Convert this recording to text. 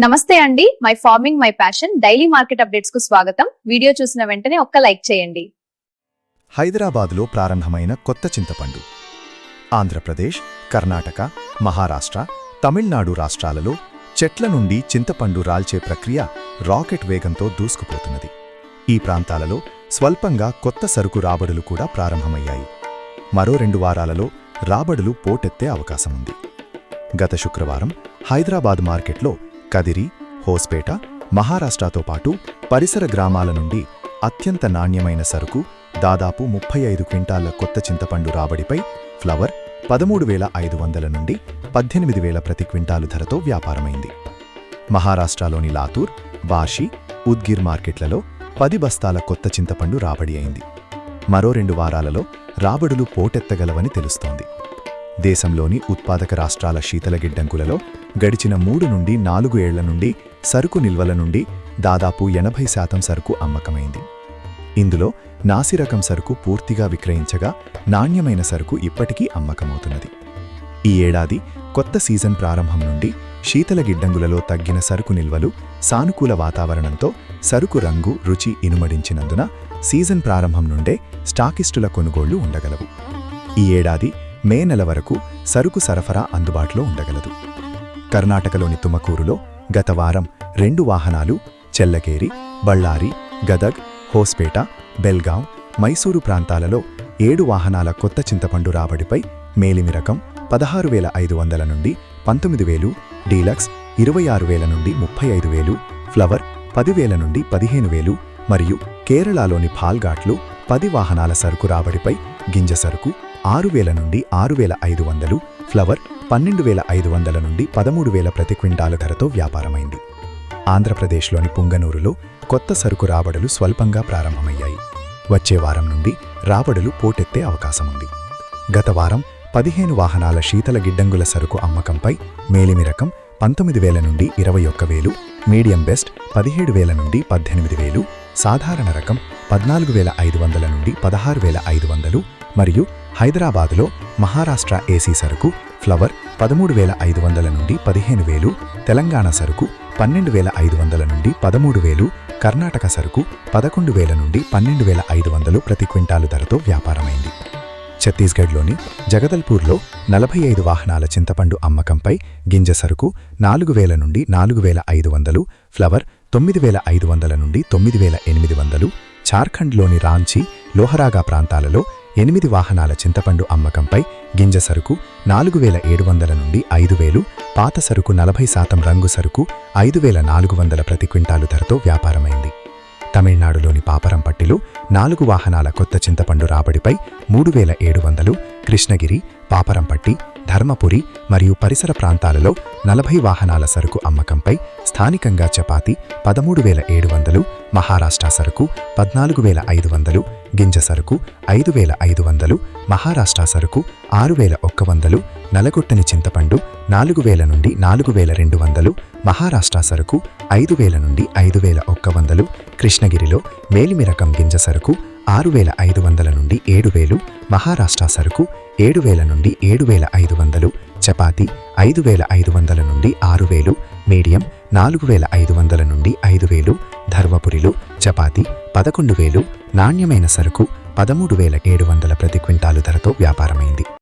నమస్తే అండి. My farming my passion daily market అప్డేట్స్కు స్వాగతం. వీడియో చూసిన వెంటనే ఒక్క లైక్ చేయండి. హైదరాబాదులో ప్రారంభమైన కొత్త చింతపండు. ఆంధ్రప్రదేశ్ కర్ణాటక మహారాష్ట్ర తమిళనాడు రాష్ట్రాలలో చెట్ల నుండి చింతపండు రాల్చే ప్రక్రియ రాకెట్ వేగంతో దూసుకుపోతున్నది. ఈ ప్రాంతాలలో స్వల్పంగా కొత్త సరుకు రాబడులు కూడా ప్రారంభమయ్యాయి. మరో రెండు వారాలలో రాబడులు పోటెత్తే అవకాశముంది. గత శుక్రవారం హైదరాబాద్ మార్కెట్లో కదిరి హోస్పేట మహారాష్ట్రతో పాటు పరిసర గ్రామాల నుండి అత్యంత నాణ్యమైన సరుకు దాదాపు ముప్పై ఐదు క్వింటాళ్ళ కొత్త చింతపండు రాబడిపై ఫ్లవర్ పదమూడు వేల ఐదు వందల నుండి పద్దెనిమిది వేల ప్రతి క్వింటాలు ధరతో వ్యాపారమైంది. మహారాష్ట్రలోని లాతూర్ బాషి ఉద్గిర్ మార్కెట్లలో పది బస్తాల కొత్త చింతపండు రాబడి అయింది. మరో రెండు వారాలలో రాబడులు పోటెత్తగలవని తెలుస్తోంది. దేశంలోని ఉత్పాదక రాష్ట్రాల శీతల గిడ్డంగులలో గడిచిన మూడు నుండి నాలుగు ఏళ్ళ నుండి సరుకు నిల్వల నుండి దాదాపు ఎనభై శాతం సరుకు అమ్మకమైంది. ఇందులో నాసిరకం సరుకు పూర్తిగా విక్రయించగా నాణ్యమైన సరుకు ఇప్పటికీ అమ్మకమవుతున్నది. ఈ ఏడాది కొత్త సీజన్ ప్రారంభం నుండి శీతల గిడ్డంగులలో తగ్గిన సరుకు నిల్వలు సానుకూల వాతావరణంతో సరుకు రంగు రుచి ఇనుమడించినందున సీజన్ ప్రారంభం నుండే స్టాకిస్టుల కొనుగోళ్ళు ఉండగలవు. ఈ ఏడాది మే నెల వరకు సరుకు సరఫరా అందుబాటులో ఉండగలదు. కర్ణాటకలోని తుమకూరులో గత వారం రెండు వాహనాలు చెల్లకేరి బళ్ళారి గదగ్ హోస్పేట బెల్గాం మైసూరు ప్రాంతాలలో ఏడు వాహనాల కొత్త చింతపండు రాబడిపై మేలిమి రకం పదహారు వేల ఐదు వందల నుండి పంతొమ్మిది వేలు డీలక్స్ ఇరవై ఆరు వేల నుండి ముప్పై ఐదు వేలు ఫ్లవర్ పదివేల నుండి పదిహేను వేలు మరియు కేరళలోని ఫాల్ఘాట్లు పది వాహనాల సరుకు రాబడిపై గింజ సరుకు ఆరు వేల నుండి ఆరు వేల ఐదు వందలు ఫ్లవర్ పన్నెండు వేల ఐదు వందల నుండి పదమూడు వేల ప్రతి క్వింటాల ధరతో వ్యాపారమైంది. ఆంధ్రప్రదేశ్లోని పుంగనూరులో కొత్త సరుకు రాబడులు స్వల్పంగా ప్రారంభమయ్యాయి. వచ్చే వారం నుండి రాబడులు పోటెత్తే అవకాశముంది. గత వారం పదిహేను వాహనాల శీతల గిడ్డంగుల సరుకు అమ్మకంపై మేలిమి రకం పంతొమ్మిది వేల నుండి ఇరవై ఒక్క వేలు మీడియం బెస్ట్ పదిహేడు వేల నుండి పద్దెనిమిది వేలు సాధారణ రకం పద్నాలుగు వేల ఐదు వందల నుండి పదహారు వేల ఐదు వందలు మరియు హైదరాబాద్లో మహారాష్ట్ర ఏసీ సరుకు ఫ్లవర్ పదమూడు వేల ఐదు వందల నుండి పదిహేను వేలు తెలంగాణ సరుకు పన్నెండు వేల ఐదు వందల నుండి పదమూడు వేలు కర్ణాటక సరుకు పదకొండు వేల నుండి పన్నెండు వేల ఐదు వందలు ప్రతి క్వింటాలు ధరతో వ్యాపారమైంది. ఛత్తీస్గఢ్లోని జగదల్పూర్లో నలభై ఐదు వాహనాల చింతపండు అమ్మకంపై గింజ సరుకు నాలుగు వేల నుండి నాలుగు వేల ఐదు వందలు ఫ్లవర్ తొమ్మిది వేల ఐదు వందల నుండి తొమ్మిది వేల ఎనిమిది వందలు ఝార్ఖండ్లోని రాంచీ లోహరాగా ప్రాంతాలలో ఎనిమిది వాహనాల చింతపండు అమ్మకంపై గింజ సరుకు నాలుగు వేల ఏడు వందల నుండి ఐదు వేలు పాత సరుకు నలభై శాతం రంగు సరుకు ఐదు వేల నాలుగు వందల ప్రతి క్వింటాలు ధరతో వ్యాపారమైంది. తమిళనాడులోని పాపరంపట్టిలో నాలుగు వాహనాల కొత్త చింతపండు రాబడిపై మూడు వేల ఏడు వందలు కృష్ణగిరి పాపరంపట్టి ధర్మపురి మరియు పరిసర ప్రాంతాలలో నలభై వాహనాల సరుకు అమ్మకంపై స్థానికంగా చపాతి పదమూడు వేల ఏడు వందలు మహారాష్ట్ర సరుకు పద్నాలుగు వేల ఐదు వందలు గింజ సరుకు ఐదు వేల ఐదు వందలు మహారాష్ట్ర సరుకు ఆరు వేల ఒక్క వందలు నలగొట్టని చింతపండు నాలుగు వేల నుండి నాలుగు వేల రెండు వందలు మహారాష్ట్ర సరుకు ఐదు వేల నుండి ఐదు వేల ఒక్క వందలు కృష్ణగిరిలో మేలిమి రకం గింజ సరుకు ఆరు వేల ఐదు వందల నుండి ఏడు వేలు మహారాష్ట్ర సరుకు ఏడు వేల నుండి ఏడు వేల ఐదు వందలు చపాతి ఐదు వేల ఐదు వందల నుండి ఆరు వేలు మీడియం నాలుగు వేల ఐదు వందల నుండి ఐదు వేలు ధర్మపురిలు చపాతి పదకొండు వేలు నాణ్యమైన సరుకు పదమూడు వేల ఏడు వందల ప్రతి క్వింటాలు ధరతో వ్యాపారమైంది.